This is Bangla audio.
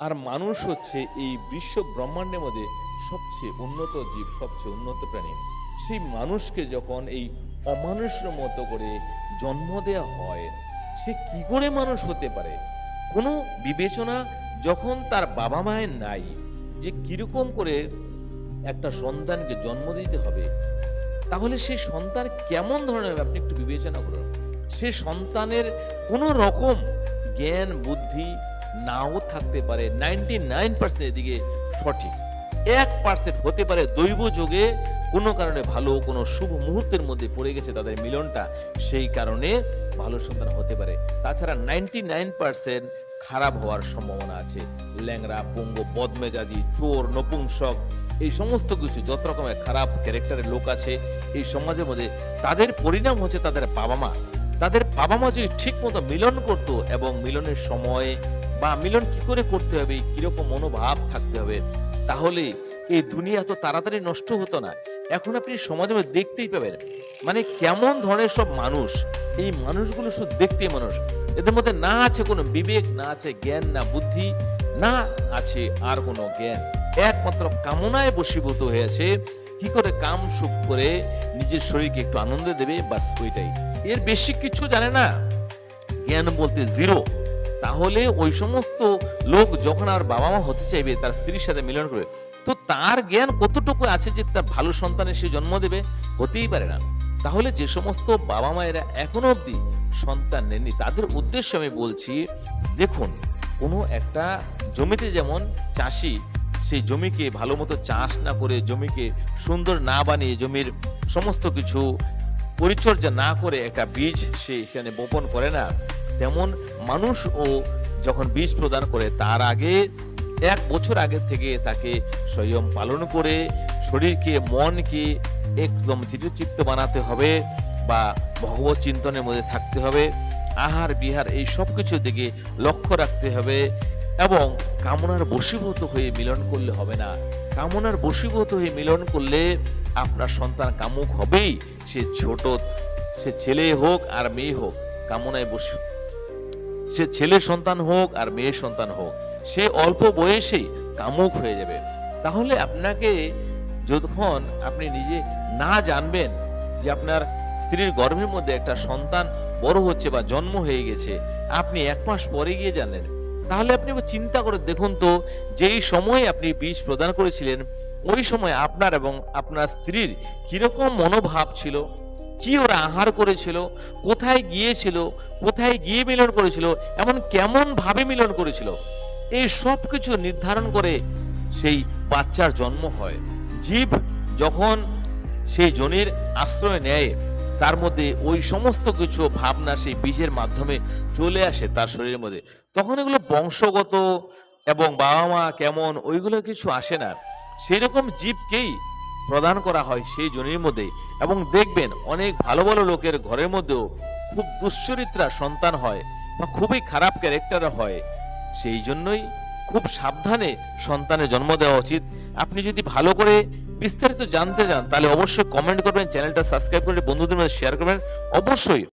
আর মানুষ হচ্ছে এই বিশ্ব ব্রহ্মাণ্ডের মধ্যে সবচেয়ে উন্নত জীব, সবচেয়ে উন্নত প্রাণী। সেই মানুষকে যখন এই অমানুষের মতো করে জন্ম দেওয়া হয়, সে কি করে মানুষ হতে পারে? কোনো বিবেচনা যখন তার বাবা মায়ের নাই যে কীরকম করে একটা সন্তানকে জন্ম দিতে হবে, তাহলে সেই সন্তান কেমন ধরনের আপনি একটু বিবেচনা করুন। সে সন্তানের কোনো রকম জ্ঞান, বুদ্ধি নাও থাকতে পারে নাইনটি নাইন পার্সেন্ট এদিকে সঠিক। এক পার্সেন্ট হতে পারে দৈব যোগে, কোনো কারণে ভালো, কোনো শুভ মুহূর্তের মধ্যে পড়ে গেছে তাদের মিলনটা, সেই কারণে ভালো সন্তান হতে পারে। তাছাড়া নাইনটি নাইন পার্সেন্ট খারাপ হওয়ার সম্ভাবনা আছে। ল্যাংরা পঙ্গ, বদমেজাজি, চোর, নপুংসক, এই সমস্ত কিছু যত রকমের খারাপ ক্যারেক্টারের লোক আছে, এই সমাজের মধ্যে তাদের পরিণাম হচ্ছে তাদের বাবা মা। তাদের বাবা মা যদি ঠিক মতো মিলন করতো এবং মিলনের সময় বা মিলন কি করে করতে হবে? কীরকম মনোভাব থাকতে হবে? তাহলে এই দুনিয়া তো তাড়াতাড়ি নষ্ট হতো না। এখন আপনি সমাজে দেখতেই পাবেন। মানে কেমন ধরনের সব মানুষ, এই মানুষগুলো শুধু দেখতে মানুষ। এদের মধ্যে না আছে কোনো বিবেক, না আছে জ্ঞান, না বুদ্ধি, না আছে আর কোনো জ্ঞান। একমাত্র কামনায় বশীভূত হয়েছে কি করে কাম সুখ করে নিজের শরীরকে একটু আনন্দ দেবে বাস ওইটাই। এর বেশি কিছু জানে না। জ্ঞান বলতে জিরো তাহলে ওই সমস্ত লোক যখন আর বাবা মা হতে চাইবে, তার স্ত্রীর সাথে মিলন করবে, তো তার জ্ঞান কতটুকু আছে যে তার ভালো সন্তানের সে জন্ম দেবে? হতেই পারে না। তাহলে যে সমস্ত বাবা মায়েরা এখনও অবধি সন্তান নেননি, তাদের উদ্দেশ্যে আমি বলছি, দেখুন, কোনো একটা জমিতে যেমন চাষি, সেই জমিকে ভালো মতো চাষ না করে, জমিকে সুন্দর না বানিয়ে, জমির সমস্ত কিছু পরিচর্যা না করে একটা বীজ সে এখানে বপন করে না তেমন মানুষও যখন বীজ প্রদান করে, তার আগে এক বছর আগে থেকে তাকে সংযম পালন করে শরীরকে, মনকে একদম দৃঢ়চিত্ত বানাতে হবে বা ভগবত চিন্তনের মধ্যে থাকতে হবে। আহার, বিহার এই সব কিছুর দিকে লক্ষ্য রাখতে হবে এবং কামনার বশীভূত হয়ে মিলন করলে হবে না। কামনার বশীভূত হয়ে মিলন করলে আপনার সন্তান কামুক হবেই। সে ছোট, সে ছেলে হোক আর মেয়ে হোক, কামনায় বসে সে ছেলে সন্তান হোক আর মেয়ে সন্তান হোক, সে অল্প বয়সেই কামুক হয়ে যাবে। তাহলে আপনাকে যখন আপনি নিজে না জানবেন যে আপনার স্ত্রীর গর্ভের মধ্যে একটা সন্তান বড় হচ্ছে বা জন্ম হয়ে গেছে, আপনি এক মাস পরে গিয়ে জানেন তাহলে আপনি চিন্তা করে দেখুন তো, যেই সময় আপনি বীজ প্রদান করেছিলেন, ওই সময় আপনার এবং আপনার স্ত্রীর কীরকম মনোভাব ছিল? কি ওরা আহার করেছিল, কোথায় গিয়েছিল, কোথায় গিয়ে মিলন করেছিল, এমন কেমন ভাবে মিলন করেছিল, এই সব কিছু নির্ধারণ করে সেই বাচ্চার জন্ম হয়। জীব যখন সেই জনির আশ্রয় নেয়, তার মধ্যে ওই সমস্ত কিছু ভাবনা সেই বীজের মাধ্যমে চলে আসে তার শরীরের মধ্যে। তখন এগুলো বংশগত এবং বাবা মা কেমন ওইগুলো কিছু আসে না। সেরকম জীবকেই প্রদান করা হয় সেই জনির মধ্যে। এবং দেখবেন অনেক ভালো ভালো লোকের ঘরের মধ্যেও খুব দুশ্চরিত্রা সন্তান হয় বা খুবই খারাপ ক্যারেক্টার হয়। সেই জন্যই খুব সাবধানে সন্তানের জন্ম দেওয়া উচিত। আপনি যদি ভালো করে বিস্তারিত জানতে চান, তাহলে অবশ্যই কমেন্ট করবেন চ্যানেলটা সাবস্ক্রাইব করে বন্ধুদের মধ্যে শেয়ার করবেন। অবশ্যই